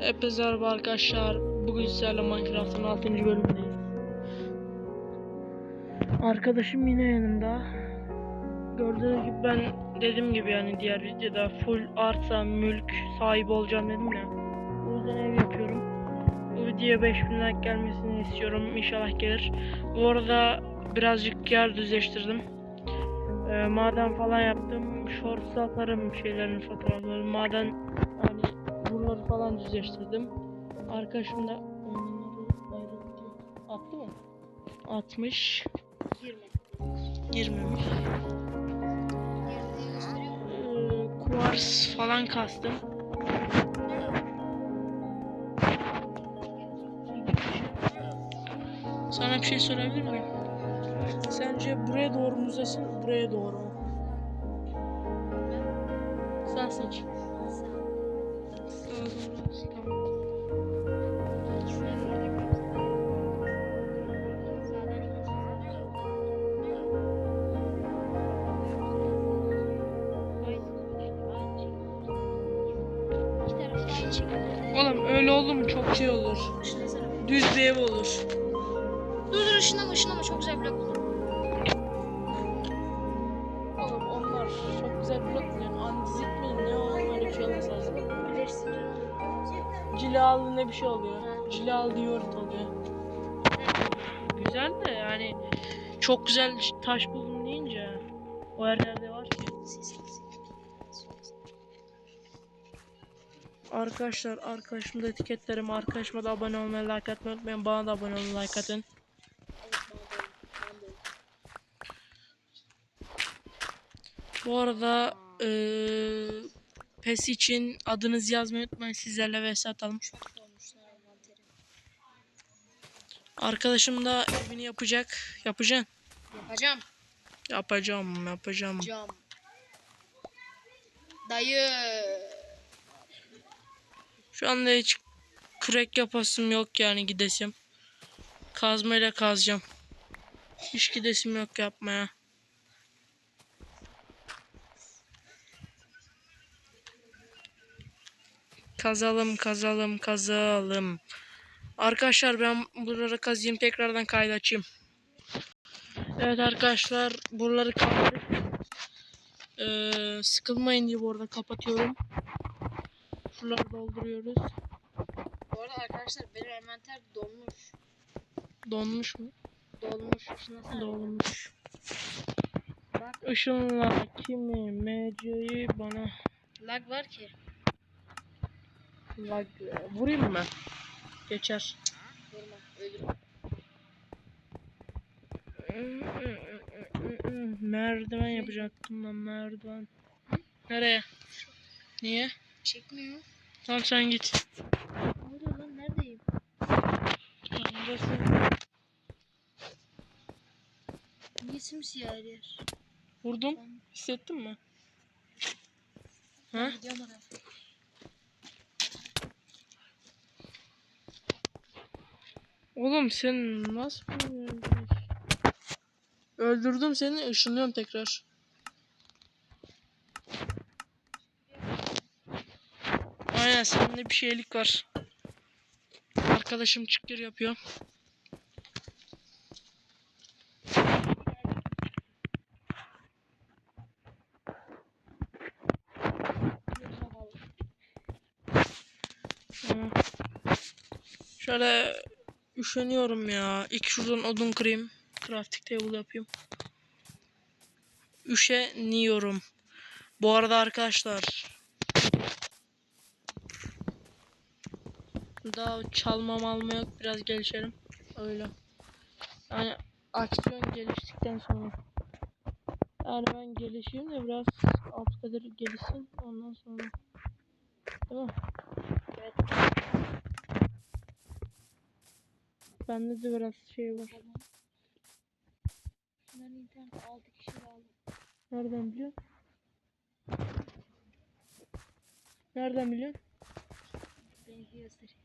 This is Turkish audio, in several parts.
Hepinize merhaba arkadaşlar. Bugün sizlerle Minecraft'ın 6. bölümündeyiz. Arkadaşım yine yanımda. Gördüğünüz gibi ben dediğim gibi yani diğer videoda full arsa, mülk sahibi olacağım dedim ya. O yüzden ev yapıyorum. Bu videoya 5000 like gelmesini istiyorum. İnşallah gelir. Bu arada birazcık yer düzleştirdim. Ee, maden falan yaptım. Shorts atarım şeylerin fotoğrafları. Maden buraları falan düzleştirdim. Arkadaşım da. Attı mı? Atmış. 20. 20'miş. Ee, kuvars falan kastım. Sana bir şey sorabilir miyim? Sence buraya doğru mu uzasın, buraya doğru mu? Sen seç. Blok yani andizit mi ne o öyle bir şey olması lazım. Bilirsin. Cilalı ne bir şey oluyor. Cilalı yoğurt oluyor. Güzel de yani çok güzel taş buldum deyince o her yerde var ki. Arkadaşlar arkadaşımı da etiketlerim. Arkadaşıma da abone olmayı, like atmayı unutmayın. Bana da abone olun, like atın. Bu arada eee PES için adınızı yazmayı unutmayın. Sizlerle vs atalım. Arkadaşım da evini yapacak. Yapacaksın. Yapacağım. Yapacağım, yapacağım. Cam. Dayı. Şu anda hiç crack yapasım yok yani gidesim. Kazmayla kazacağım. Hiç gidesim yok yapmaya. Kazalım, kazalım, kazalım. Arkadaşlar ben buraları kazayım tekrardan kaydı açayım. Evet arkadaşlar buraları kazdık. Ee, sıkılmayın diye bu arada kapatıyorum. Şuraları dolduruyoruz. Bu arada arkadaşlar benim envanter dolmuş. Donmuş mu? Dolmuş. Dolmuş. Bak Işınla kimi MC'yi bana lag var ki. Lag vurayım mı? Geçer. Vurma. Merdiven yapacaktım ben merdiven. Nereye? Niye? Çekmiyor. Tamam sen git. Ne oluyor lan? Neredeyim? Burası. Niye simsiyah her yer? Vurdum. Hissettin mi? Ha? Gidiyorum oraya. Oğlum sen nasıl Öldürdüm seni ışınlıyorum tekrar. Aynen sende bir şeylik var. Arkadaşım çıkır yapıyor. Şöyle üşeniyorum ya. İlk şuradan odun kırayım. Crafting table yapayım. Üşeniyorum. Bu arada arkadaşlar. Daha çalmam alma yok. Biraz gelişelim. Öyle. Yani aksiyon geliştikten sonra. Yani ben gelişeyim de biraz alt kadar gelişsin. Ondan sonra. Değil mi? Evet. Bende de biraz şey var. Şunların internet 6 kişi aldım. Nereden biliyorsun? Nereden biliyorsun? Benimki gösteriyor.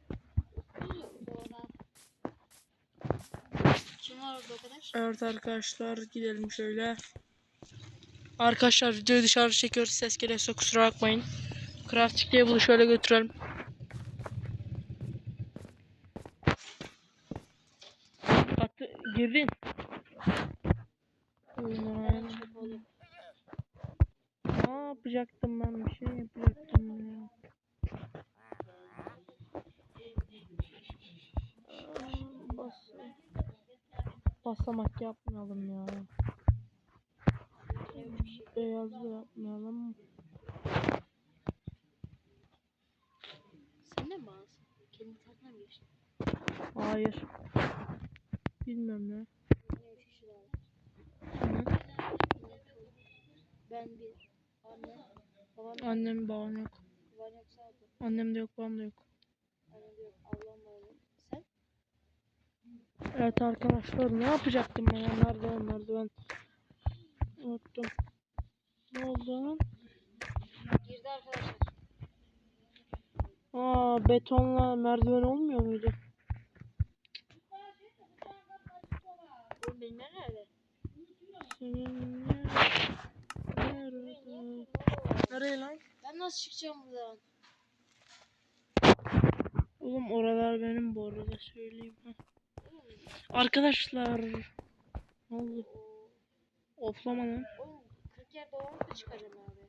Kim var orada o kadar? Evet arkadaşlar gidelim şöyle. Arkadaşlar videoyu dışarı çekiyoruz. Ses gelirse kusura bakmayın. Crafting table'ı şöyle götürelim. Oğlum. Ne yapacaktım ben bir şey yapacaktım ya. Aa, Bas. Basamak yapmayalım ya. Beyaz da yapmayalım. Sen de mi bağlısın? Kendi tahtına mı geçtin? Hayır. Bilmem ne. Ben bir. Anne. Babam Annem babam yok. baban yoksa abla. Annem de yok babam da yok. Annem de yok. Ablam var. Sen? Evet arkadaşlar ne yapacaktım ben ya? Merdiven merdiven. Unuttum. Ne oldu lan? Girdi arkadaşlar. Aa betonla merdiven olmuyor muydu? Yer nerede? Senin nerede? Nereye lan? Ben nasıl çıkacağım buradan? Oğlum oralar benim bu arada söyleyeyim. ha. Arkadaşlar. Ne oldu? Oflama lan. Oğlum 40 yer dolanıp da çıkacağım abi.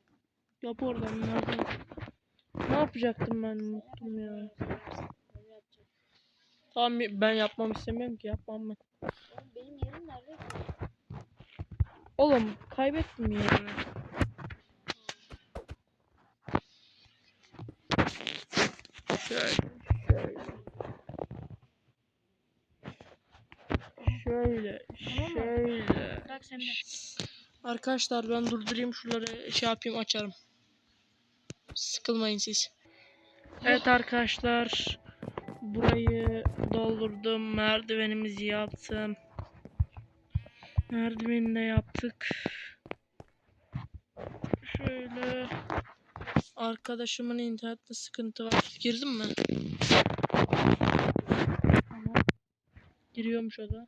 Yap oradan merdiven. Ne yapacaktım ben unuttum ya. Tamam ben yapmam istemiyorum ki yapmam ben. Oğlum benim yerim nerede? ki? Oğlum kaybettim ya. Şöyle, şöyle. Şöyle, şöyle. Arkadaşlar ben durdurayım şuraları şey yapayım açarım. Sıkılmayın siz. Evet arkadaşlar. Burayı doldurdum. Merdivenimizi yaptım. Merdiveni de yaptık. Şöyle. Arkadaşımın internette sıkıntı var. Girdin mi? Tamam. Giriyormuş o da.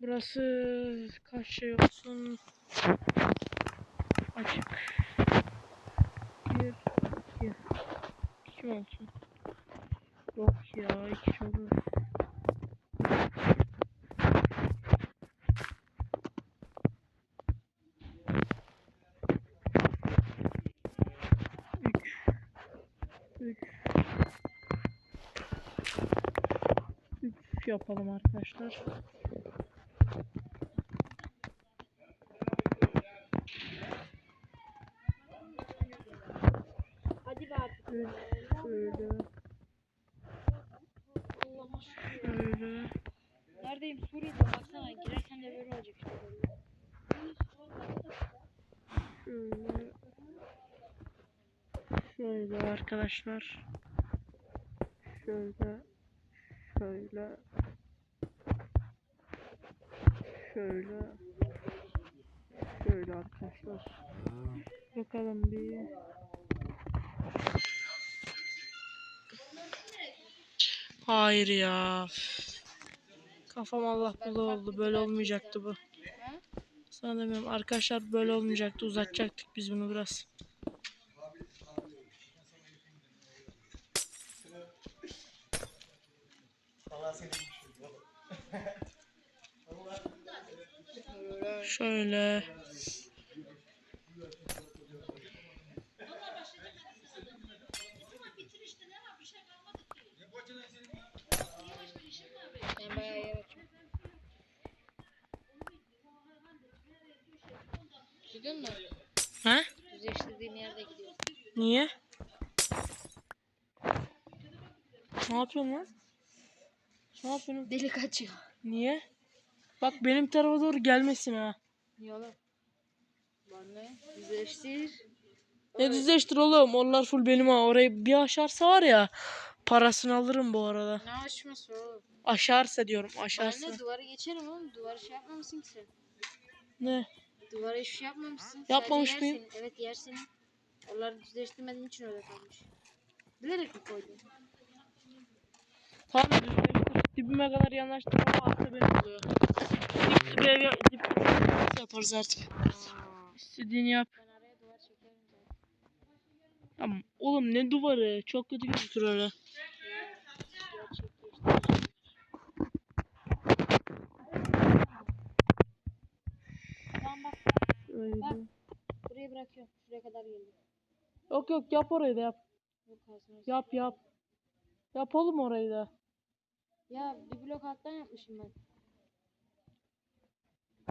Burası kaç şey olsun? Açık. Bir, iki. İki olsun? Yok ya, iki olur. Üç. Üç. Üç yapalım arkadaşlar. Hadi be artık. Üç. Şöyle. Allah'ım. Şöyle. Neredeyim? Suriye'de baksana. Girerken de böyle olacak işte. Şöyle. Şöyle arkadaşlar. Şöyle. Şöyle. Şöyle. Şöyle arkadaşlar. Bakalım bir. Hayır ya. Kafam Allah bulu oldu. Böyle olmayacaktı bu. Sana demiyorum. Arkadaşlar böyle olmayacaktı. Uzatacaktık biz bunu biraz. Şöyle. Gidiyor mu? Ha? Düzleştirdiğim yerde gidiyor. Niye? Ne yapıyorsun lan? Ne yapıyorsun? Deli kaçıyor. Niye? Bak benim tarafa doğru gelmesin ha. Niye oğlum? Var ne? Düzleştir. Ne düzleştir oğlum. Onlar full benim ha. Orayı bir aşarsa var ya. Parasını alırım bu arada. Ne açması oğlum? Aşarsa diyorum. Ben Aşarsa. ne duvarı geçerim oğlum. Duvarı şey yapmamışsın ki sen. Ne? Duvara hiçbir şey yapmamışsın. Yapmamış Sadece mıyım? Evet yer senin. Onları düzleştirmediğin için öyle kalmış. Bilerek mi koydun? Tamam dibime kadar yanaştırma hakkı benim oluyor. Dip dibe ev dip dibe yaparız artık. İstediğini yap. Tamam. Oğlum ne duvarı? Çok kötü gözükür öyle. Bak. Buraya bırakıyorum. Şuraya kadar geldim. Yok yok yap orayı da yap. Yok, yap yap. Yap oğlum orayı da. Ya bir blok alttan yapmışım ben.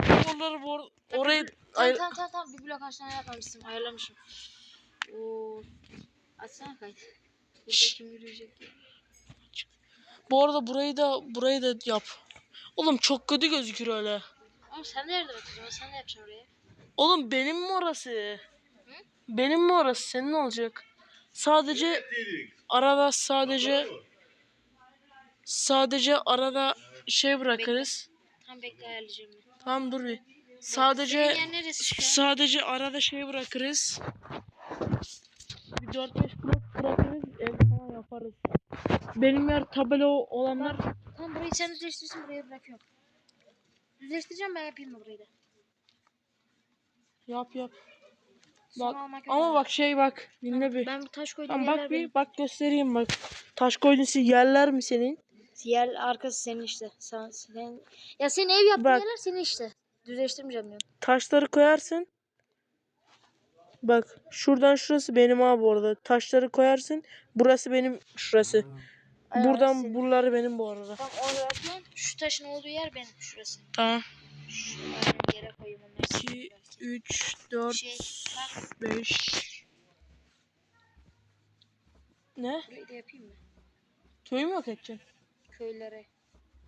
Oraları bu orayı Tamam Ay- tamam tamam, tamam. bir blok alttan yapmamışsın. Ayarlamışım. Oo. Açsana kayıt. Burada kim yürüyecek? ki? bu arada burayı da burayı da yap. Oğlum çok kötü gözükür öyle. Oğlum sen de yardım et o zaman. Sen de yapacaksın oraya. Oğlum benim mi orası? Benim mi orası? Senin olacak. Sadece arada sadece sadece arada şey bırakırız. Tam bekle ayarlayacağım ben. Tamam dur bir. Sadece Senin yer neresi şu an? sadece arada şey bırakırız. Bir 4-5 blok bırakırız. Ev falan yaparız. Benim yer tabela olanlar Tamam burayı sen düzleştirsin buraya bırakıyorum. Düzleştireceğim ben yapayım mı burayı da? yap yap. Sonra Bak ama bak şey bak. Dinle bir. Ben bu taş koyduğum Tamam yerler bak benim. bir bak göstereyim bak. Taş koyduğun yerler mi senin? Yer arkası senin işte. Sen, sen... Ya senin ev yaptığın Bak. yerler senin işte. Düzleştirmeyeceğim diyorum. Taşları koyarsın. Bak şuradan şurası benim abi orada. Taşları koyarsın. Burası benim şurası. Aynen, Buradan senin. buraları benim bu arada. Tamam orası şu taşın olduğu yer benim şurası. Tamam. Şu yere koyayım onları. 2 sileyim belki. 3 4 Şey, bak 5 Ne? burayı da yapayım mı? Köyü mü yok edeceksin? Köylere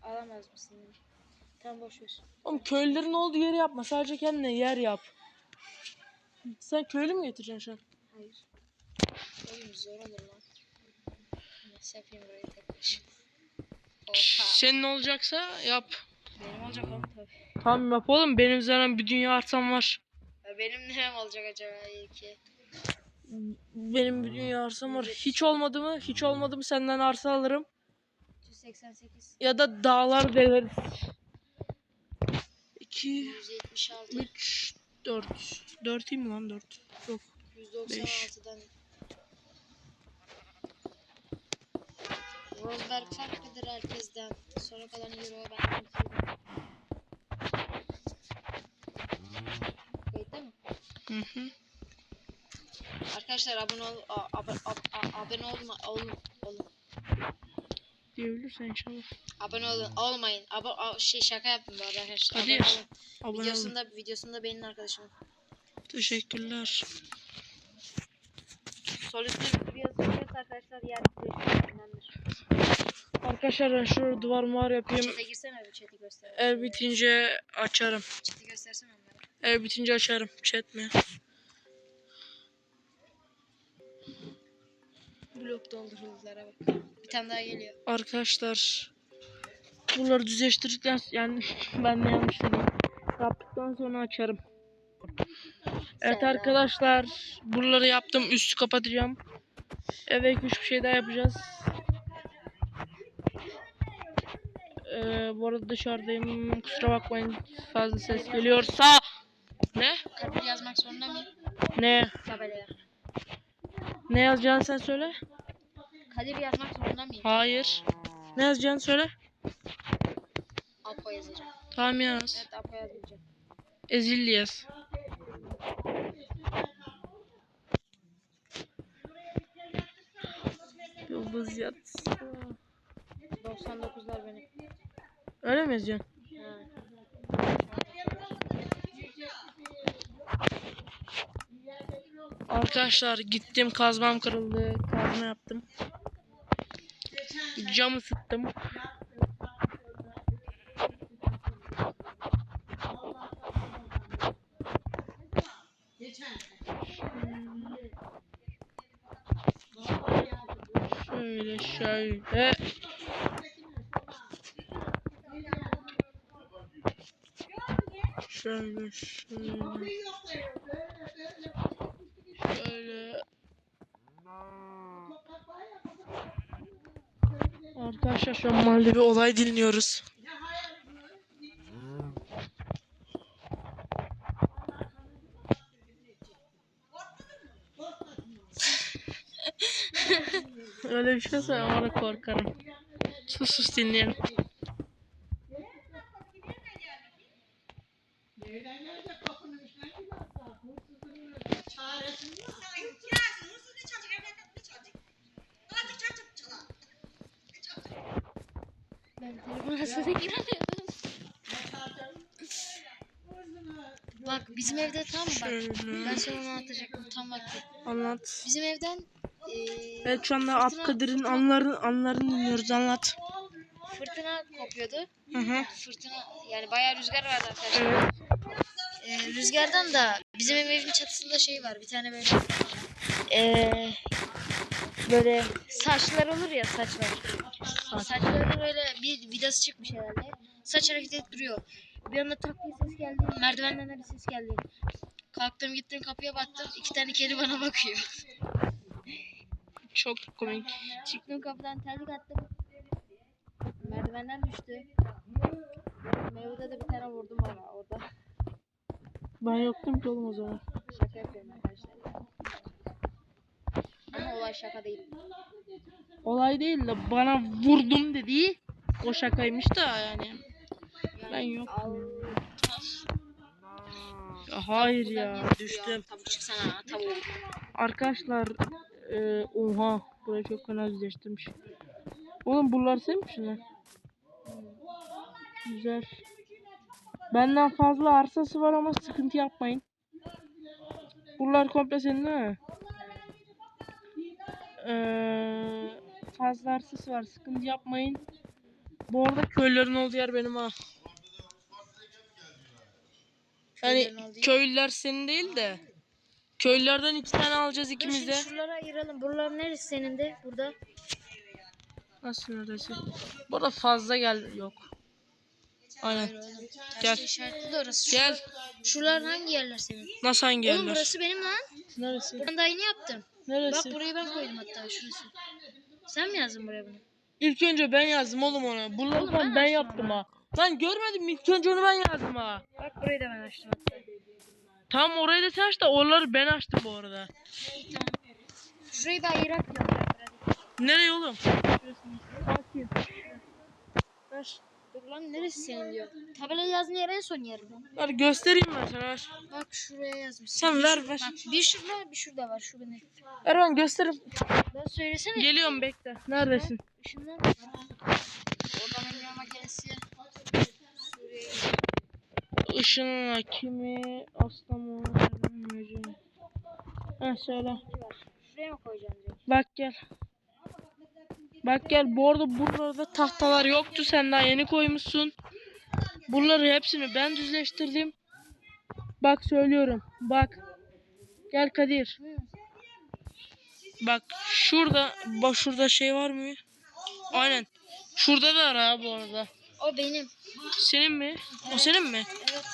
alamaz mısın? Tam boş ver. Oğlum köylülerin olduğu yeri yapma. Sadece kendine yer yap. Sen köylü mü getireceksin şu an? Hayır. Oğlum zor olur lan. Nasıl yapayım burayı tek başına? Senin olacaksa yap. Benim olacak oğlum tabii. Tamam yap oğlum. Benim zaten bir dünya arsam var. Ya benim nerem olacak acaba iyi ki? Benim bir dünya arsam var. Hiç olmadı mı? Hiç olmadı mı senden arsa alırım. 188, Ya da dağlar deleriz. 2, 176, 3, 4. 4 mi lan 4? Yok. 196'dan. Rosberg farklıdır herkesten. Sonra kalan euro ben Kayıtta mı? Hı hı. Arkadaşlar abone ol, a, ab, ab, a- abone olma, olun, olun. Diyebilirsen inşallah. Abone olun, olmayın. Abo, şey şaka yaptım bu arada arkadaşlar. Hadi. Abone. Abone olun. Videosunda, videosunda benim arkadaşım. Teşekkürler. Sol üstte bir yazı arkadaşlar yer. Arkadaşlar ben şurada duvar muar yapayım. Chat'e girsene bir chat'i göster. Ev bitince açarım. Chat'i göstersene onlara. Ev bitince açarım. Chat mi? Bir tane daha geliyor. Arkadaşlar bunları düzleştirdikten yani ben de yanlış dedim. Yaptıktan sonra açarım. Evet arkadaşlar buraları yaptım üstü kapatacağım. Eve ek bir şey daha yapacağız. Ee, bu arada dışarıdayım kusura bakmayın fazla ses geliyorsa. Ne? Kadir yazmak zorunda mıyım? Ne? Tabelaya. Ne yazacağını sen söyle. Kadir yazmak zorunda mıyım? Hayır. Ne yazacağını söyle. Apo yazacağım. Tamam yaz. Evet Apo yazacağım. Ezilli yaz. Yıldız yat. 99'lar benim. Öyle mi yazacaksın? Ha. Arkadaşlar gittim kazmam kırıldı. Kazma yaptım. Cam ısıttım. Şöyle şöyle. Şöyle şöyle. Şöyle. Arkadaşlar şu an mahallede bir olay dinliyoruz. Öyle bir şey söyle ona korkarım. Sus sus dinleyelim. Nasıl inanıyordun? Bak bizim evde tam bak. Ben sana onu anlatacaktım tam vakti. Anlat. Bizim evden eee Evet şu anda Abkadir'in anlarını, anlarını dinliyoruz. Anlat. fırtına kopuyordu. Hı hı. Fırtına yani bayağı rüzgar vardı arkadaşlar. Evet. Eee, rüzgardan da bizim evin çatısında şey var. Bir tane böyle eee böyle saçlar olur ya saçlar. Saçları böyle bir vidası çıkmış herhalde. Saç hareket ettiriyor. Bir anda tak diye ses geldi. Merdivenden de bir ses geldi. Kalktım gittim kapıya baktım. İki tane kedi bana bakıyor. Çok komik. Çıktım kapıdan terlik attım. Merdivenden düştü. Mevlüt'e de bir tane vurdum bana orada. Ben yoktum ki oğlum o zaman. Şaka yapıyorum arkadaşlar. Ama olay şaka değil. Olay değil de bana vurdum dediği o şakaymış da yani. Ben. Ya hayır ya düştüm. Tavuk çıksana ha, tavuk. Arkadaşlar e, oha burayı çok fena düzleştirmiş. Oğlum buralar senin mi? Güzel. Benden fazla arsası var ama sıkıntı yapmayın. Buralar komple senin değil mi? Ee, fazla arsası var sıkıntı yapmayın. Bu arada köylülerin olduğu yer benim ha. Yani köylüler senin değil de köylülerden iki tane alacağız ikimiz de. şuraları ayıralım. Buralar neresi senin de? Burada. Nasıl neredeyse? Bu arada fazla gel yok. Aynen. Gel. işaretli de orası. Şu- Gel. Şuralar hangi yerler senin? Nasıl hangi Oğlum yerler? burası benim lan. Neresi? Ben daha yeni yaptım. Neresi? Bak burayı ben koydum hatta şurası. Sen mi yazdın buraya bunu? İlk önce ben yazdım oğlum onu. Buraları Oğlum ben, ben yaptım ha. Lan görmedim? İlk önce onu ben yazdım ha. Bak burayı da ben açtım. Tam orayı da sen aç da oraları ben açtım bu arada. Şurayı da ayırak. Nereye oğlum? Ver. Dur lan neresi senin diyor. Tabelayı yazdığın yer en son yer. Ver göstereyim ben sana ver. Bak şuraya yazmışsın. Sen ver, ver. Bak, bir şurada bir şurada var. Şu benim. Ver ben göstereyim. Ben söylesene. Geliyorum bekle. Neredesin? Işınlar. Oradan emniyor makinesi. Işın hakimi Aslan Ha söyle. Şuraya mı koyacaksın? Bak gel. Bak gel bu arada buralarda tahtalar yoktu sen daha yeni koymuşsun. Bunları hepsini ben düzleştirdim. Bak söylüyorum. Bak. Gel Kadir. Bak şurada bak şurada şey var mı? Aynen. Şurada da ara bu arada. O benim. Senin mi? O senin mi? Evet.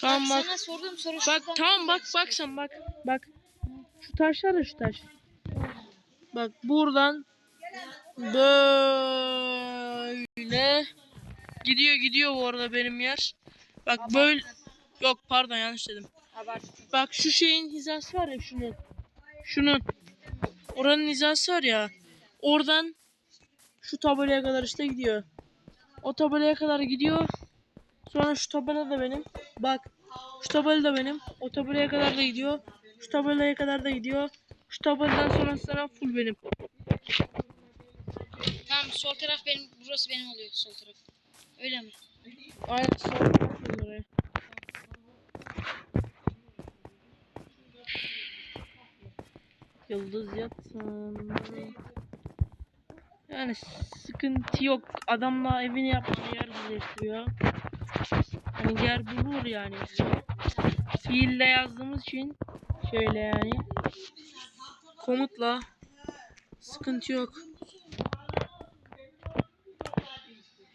Tamam bak. Sana sorduğum soru Bak tamam bak bak sen bak. Bak. Şu taşlar da şu taş. Bak buradan böyle gidiyor gidiyor bu arada benim yer. Bak böyle yok pardon yanlış dedim. Abarttım. Bak şu şeyin hizası var ya şunun. Şunun. Oranın hizası var ya. Oradan şu tabelaya kadar işte gidiyor. O tabelaya kadar gidiyor. Sonra şu tabela da benim. Bak. Şu tabela da benim. O tabelaya kadar da gidiyor. Şu tabelaya kadar da gidiyor. Şu tabeladan sonra sana full benim. Tamam sol taraf benim. Burası benim oluyor sol taraf. Öyle mi? Aynen sonra full oraya. Yıldız yatsın. Yani sıkıntı yok. Adamla evini yapmaya yer birleştiriyor. Hani yer bulur yani. Fiille yazdığımız için şöyle yani. Komutla sıkıntı yok.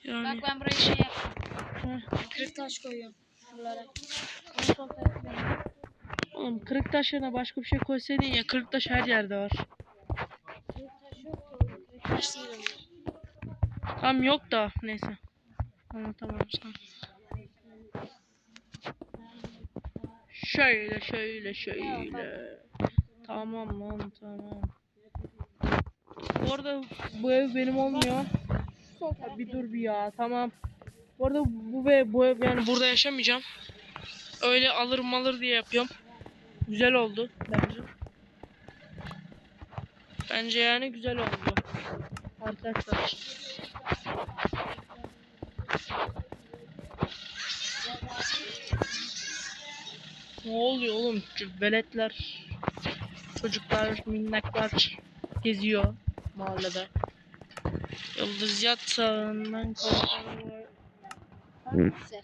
Yani Bak ben buraya şey yaptım. Kırık taş koyuyorum. Benim. oğlum kırık taş yerine başka bir şey koysaydın ya kırık taş her yerde var. Kırık taş yok ki Tam yok da neyse. Tamam tamam. Şöyle şöyle şöyle. Tamam lan tamam. Bu arada bu ev benim olmuyor. Ya bir dur bir ya tamam. Bu arada bu ev, bu ev yani burada yaşamayacağım. Öyle alır malır diye yapıyorum. Güzel oldu bence. Bence yani güzel oldu. Arkadaşlar. Ne oluyor oğlum? Veletler, çocuklar, minnaklar geziyor mahallede. Yıldız yatağından kalkar. Hangisi?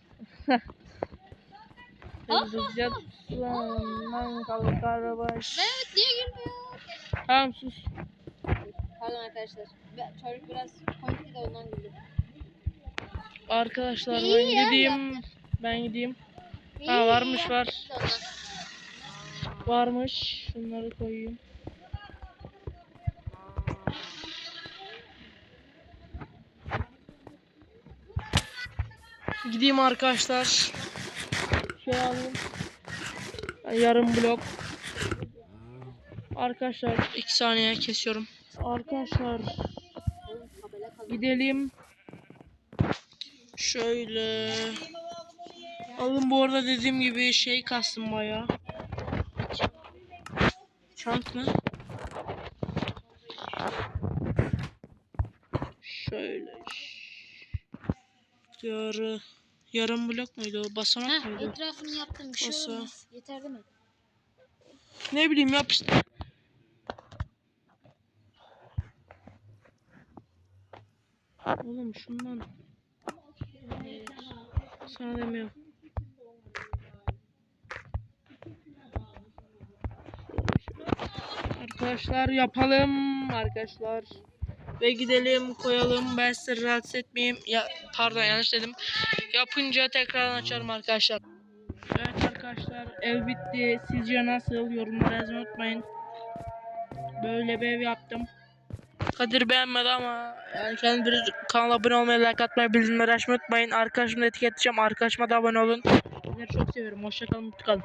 Yıldız yatağından kalkar baş. Mehmet niye gülmüyor? Tamam sus. Pardon arkadaşlar. Çocuk biraz komikti de ondan güldüm. Arkadaşlar İyi ben ya, gideyim. Ben gideyim. Ha, varmış, var. Varmış. Şunları koyayım. Gideyim arkadaşlar. Şey alayım. Yarım blok. Arkadaşlar 2 saniye kesiyorum. Arkadaşlar gidelim. Şöyle. Alın bu arada dediğim gibi şey kastım bayağı. Çant mı? Şöyle. Yarı, yarım blok muydu o? Basamak Heh, mıydı? etrafını yaptım. Bir şey Masa. olmaz. Yeter değil mi? Ne bileyim yap Oğlum şundan. Sana demiyorum. Arkadaşlar yapalım arkadaşlar. Ve gidelim koyalım. Ben sizi rahatsız etmeyeyim. Ya, pardon yanlış dedim. Yapınca tekrar açarım arkadaşlar. Evet arkadaşlar ev bitti. Sizce nasıl? Yorumlara unutmayın. Böyle bir ev yaptım. Kadir beğenmedi ama yani kendi bir kanala abone olmayı, like atmayı, bildirimleri açmayı unutmayın. Arkadaşımı da etiketleyeceğim. Arkadaşıma da abone olun. Sizleri çok seviyorum. Hoşçakalın, mutlu kalın.